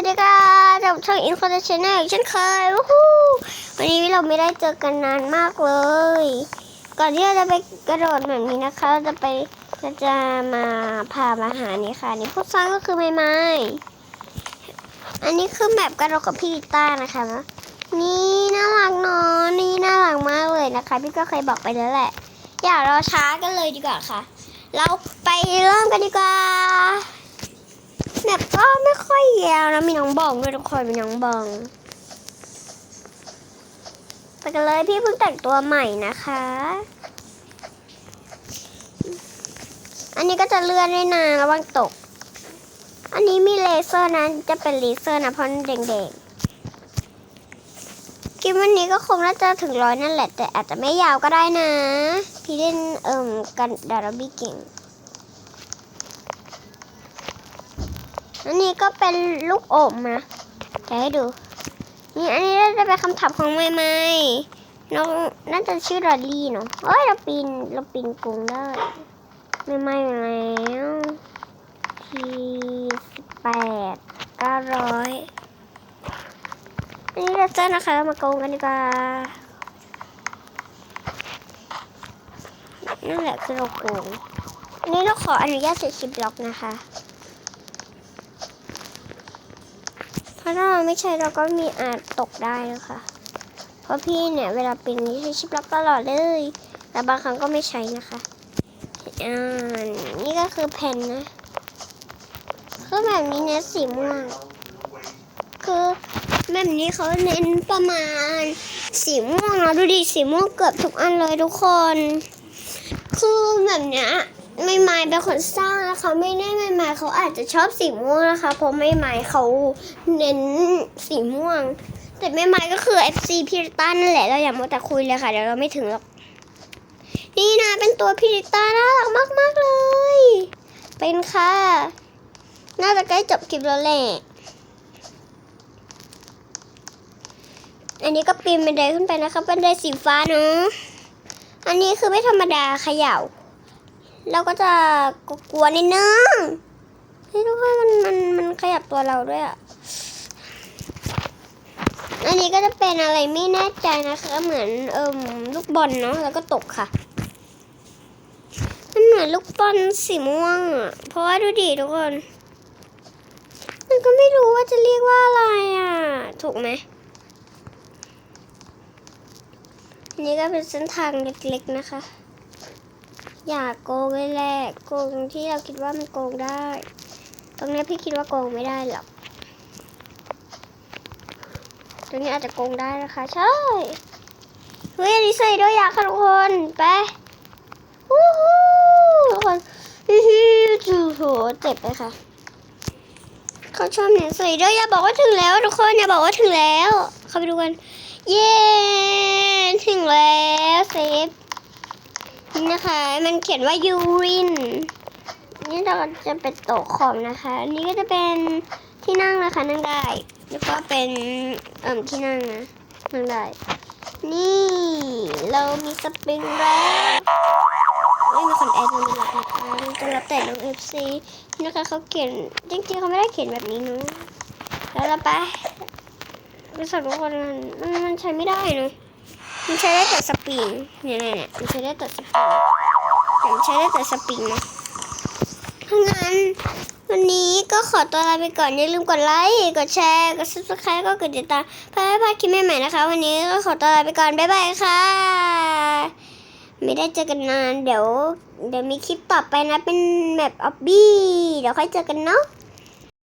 วัสดีครับจากช่องอินโฟเทชแนลเช่นเคยวู้ฮู้วันนี้เราไม่ได้เจอกันนานมากเลย ก่อนที่เราจะไปกระโดดแบบนี้นะคะเราจะไปเราจะมาพามาหานี่ค่ะ นี่ผู้สร้างก็คือไม้ไม้อันนี้คือแบบกระโดดกับพี่ลิต้านะคะนะนี่น่ารักเนาะนี่น่ารักมากเลยนะคะ พี่ก็เคยบอกไปแล้วแหละ อย่ารอช้ากันเลยดีกว่าค่ะ เราไปเริ่มกันดีกว่า แบบก็ไม่ค่อยยาวนะมีน้องบองด้วยทุกคนมีน้องบองไปกันเลยพี่เพิ่งแต่งตัวใหม่นะคะ อันนี้ก็จะเลื่อนได้นานระวังตก อันนี้มีเลเซอร์นะจะเป็นเลเซอร์นะเพราะมันแดงๆคิดวันนี้ก็คงน่าจะถึงร้อยนั่นแหละ แต่อาจจะไม่ยาวก็ได้นะ พี่เล่นเอิ่มกันดารบี้เก่ง อันนี้ก็เป็นลูกอมนะเดี๋ยวให้ดู นี่อันนี้จะเป็นคำถามของไม่ไม่น้องน่าจะชื่อดอลลี่เนาะเอ้ยเราปีนเราปีนกรุงได้ ไม่ไม่แล้วทีสิบแปดเก้าร้อยอันนี้เราเจอนะคะเรามาโกงกันดีกว่านั่นแหละคือเราโกงอันนี้เราขออนุญาตเซ็ตคลิปล็อกนะคะ เพราะถ้าเราไม่ใช่เราก็มีอาจตกได้นะคะ เพราะพี่เนี่ย เวลาปีนนี้ใช้ชิปล็อกตลอดเลย แต่บางครั้งก็ไม่ใช้นะคะอ่านี่ก็คือแผ่นนะคือแบบนี้เนะสีม่วงคือแบบนี้เขาเน้นประมาณสีม่วงนะดูดิสีม่วงเกือบทุกอันเลยทุกคน คือแบบเนี้ย ไม่ไม้เป็นคนสร้างนะคะ ไม่ได้ไม่ไม้เขาอาจจะชอบสีม่วงนะคะ เพราะไม่ไม้เขาเน้นสีม่วง แต่ไม่ไม้ก็คือ FC พิริต้านั่นแหละเราอย่ามัวแต่คุยเลยค่ะเดี๋ยวเราไม่ถึงหรอกนี่นะเป็นตัวพิริต้าน่ารักมากๆเลย เป็นค่ะ น่าจะใกล้จบคลิปแล้วแหละอันนี้ก็ปีนบันไดขึ้นไปนะคะบันไดสีฟ้าเนาะอันนี้คือไม่ธรรมดาเขย่า เราก็จะกลัวนิดนึงเฮ้ทุกคนมันมันมันขยับตัวเราด้วยอะ อันนี้ก็จะเป็นอะไรไม่แน่ใจนะคะเหมือนเอิมลูกบอลเนาะแล้วก็ตกค่ะ มันเหมือนลูกบอลสีม่วงอะ เพราะว่าดูดิทุกคน มันก็ไม่รู้ว่าจะเรียกว่าอะไรอะ ถูกไหมอันนี้ก็เป็นเส้นทางเล็กๆนะคะ อย่าโกงเลยแหละโกงที่เราคิดว่ามันโกงได้ ตรงนี้พี่คิดว่าโกงไม่ได้หรอกตรงนี้อาจจะโกงได้นะคะใช่เฮ้ยอันนี้ใส่ด้วยอยากค่ะทุกคนไปวู้ฮู้ทุกคนฮิฮิจูโหเจ็บไปค่ะเขาชอบเนี่ยใส่ด้วยอย่าบอกว่าถึงแล้วทุกคนอย่าบอกว่าถึงแล้วเข้าไปดูกันเย้ถึงแล้วเซฟ นี่นะคะ มันเขียนว่ายูริน นี่เราจะเป็นโต๊ะคอมนะคะอันนี้ก็จะเป็นที่นั่งนะคะ นั่งได้ แล้วก็เป็นเอ่มที่นั่งนะนั่งได้ นี่เรามีสปริงแล้วไม่มีคนแอดมาไม่รับนะคะจะรับแต่น้องเอฟซีนี่นะคะเขาเขียนจริงๆเขาไม่ได้เขียนแบบนี้เนอะแล้วเราไปไปสอนทุกคนมันมันมันใช้ไม่ได้เนอะ มันใช้ได้แต่สปริงเนี่ยเนี่ยเนี่ยมันใช้ได้แต่สปริงแต่มันใช้ได้แต่สปริงนะถ้างั้นวันนี้ก็ขอตัวลาไปก่อน อย่าลืมกดไลค์ กดแชร์ กด subscribe ก็กดติดตามเพื่อไม่พลาดคลิปใหม่ๆนะคะ วันนี้ก็ขอตัวลาไปก่อน บ๊ายบายค่ะ ไม่ได้เจอกันนาน เดี๋ยว เดี๋ยวมีคลิปต่อไปนะ เป็นแบบออบบี้ เดี๋ยวค่อยเจอกันเนาะ